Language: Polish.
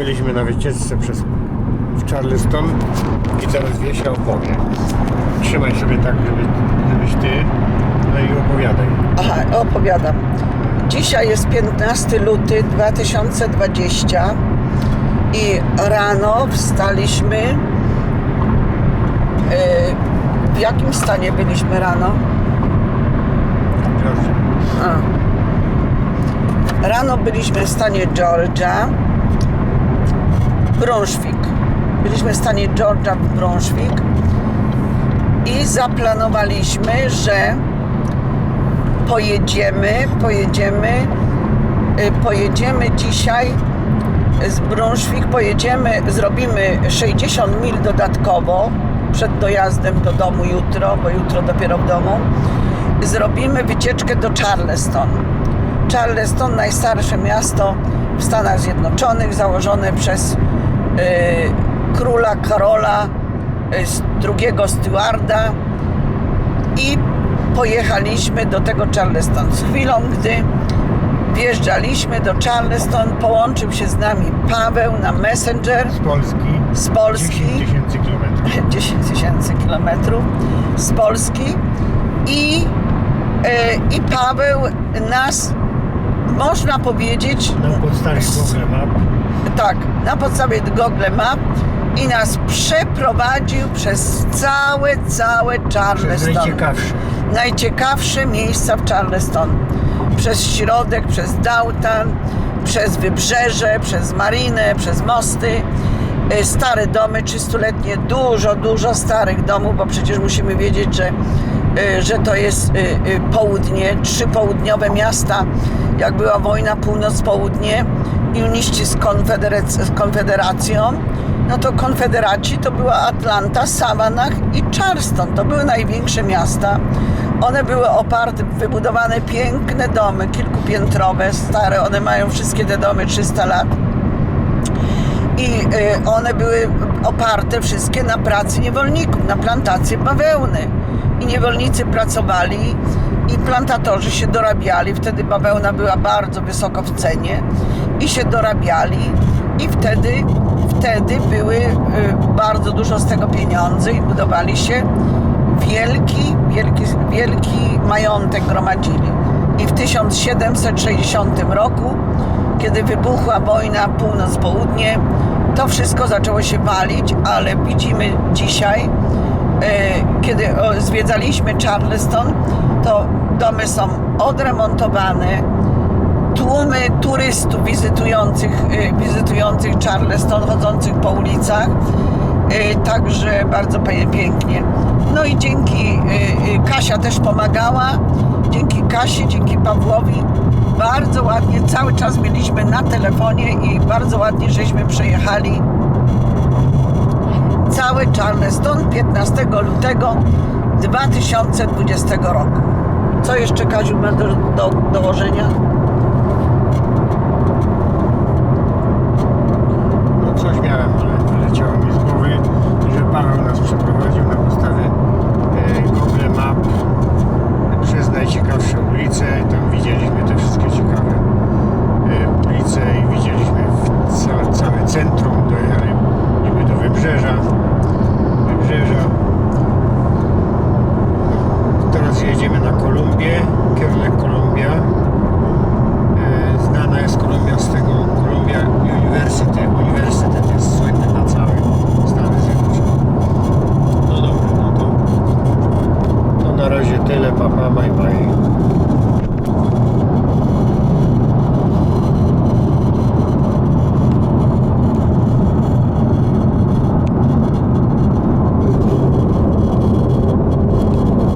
Byliśmy na wycieczce przez w Charleston i teraz Wiesia opowie. Trzymaj sobie tak, żeby, żebyś ty, no i opowiadaj. Aha, opowiadam. Dzisiaj jest 15 luty 2020 i rano wstaliśmy. Yy, W jakim stanie byliśmy rano? Proszę. A. Rano byliśmy w stanie Georgia, Brunswick. Byliśmy w stanie Georgia w Brunswick i zaplanowaliśmy, że pojedziemy, pojedziemy, y, pojedziemy dzisiaj z Brunswick, pojedziemy, zrobimy 60 mil dodatkowo przed dojazdem do domu jutro, bo jutro dopiero w domu. Zrobimy wycieczkę do Charleston. Charleston, najstarsze miasto w Stanach Zjednoczonych, założone przez króla Karola y, z drugiego Stewarda i pojechaliśmy do tego Charleston. Z chwilą, gdy wjeżdżaliśmy do Charleston, połączył się z nami Paweł na Messenger Z Polski. z Polski. 10 tysięcy kilometrów. 10 tysięcy kilometrów z Polski i, e, i Paweł nas, można powiedzieć, Na podstawie Google Map. tak, na podstawie Google Map i nas przeprowadził przez całe, całe Charleston. najciekawsze. Najciekawsze miejsca w Charleston. Przez środek, przez downtown, przez wybrzeże, przez marinę, przez mosty. E, Stare domy, 300-letnie, dużo, dużo starych domów, bo przecież musimy wiedzieć, że, że to jest e, e, południe, trzy południowe miasta. Jak była wojna północ-południe uniści z, konfederac- z Konfederacją, no to Konfederaci to była Atlanta, Savannah i Charleston. To były największe miasta. One były oparte, wybudowane piękne domy, kilkupiętrowe, stare. One mają wszystkie te domy 300 lat. I y, one były oparte wszystkie na pracy niewolników, na plantacje bawełny. I niewolnicy pracowali i plantatorzy się dorabiali. Wtedy bawełna była bardzo wysoko w cenie i się dorabiali i wtedy, wtedy były y, bardzo dużo z tego pieniądze i budowali się wielki, wielki, wielki majątek gromadzili. I w 1760 roku, kiedy wybuchła wojna północ-południe, to wszystko zaczęło się walić, ale widzimy dzisiaj, e, kiedy zwiedzaliśmy Charleston, to domy są odremontowane, tłumy turystów wizytujących, y, wizytujących Charleston, chodzących po ulicach. Y, Także bardzo pięknie. No i dzięki Kasia też pomagała. Dzięki Kasi, dzięki Pawłowi bardzo ładnie cały czas byliśmy na telefonie i bardzo ładnie żeśmy przejechali cały Charleston 15 lutego 2020 roku. Co jeszcze Kaziu ma do, do dołożenia? tyle, papá pa, bye.